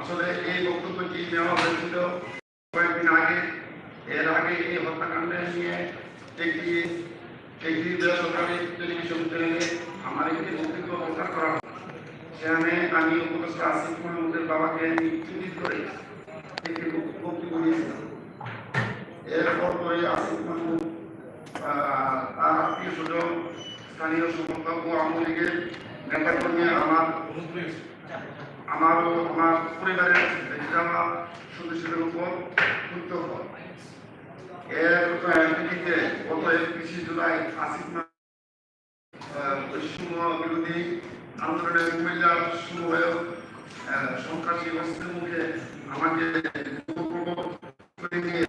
আসলে এই বক্তব্যটি নেওয়া হয়েছিল কয়েকদিন আগে। এর আগে এই হত্যাকাণ্ড নিয়ে একটি একটি বেসরকারি টেলিভিশন চ্যানেলে আমার একটি বক্তব্য প্রচার করা সেখানে আমি উপদেষ্টা আসিফ মাহমুদের বাবাকে চিহ্নিত করে একটি বক্তব্য দিয়েছিলাম। এরপর পরে আসিফ মাহমুদ তার আত্মীয় স্বজন স্থানীয় ও আওয়ামী লীগের নেতাকর্মী আমার আমার ও আমার পরিবারের ইজামা সদস্যদের উপর ক্ষুব্ধ এর গত একত্রিশে জুলাই বিরোধী আন্দোলনের সমবায়ক আহ, সন্ত্রাসী অস্ত্রের মুখে আমাকে নিয়ে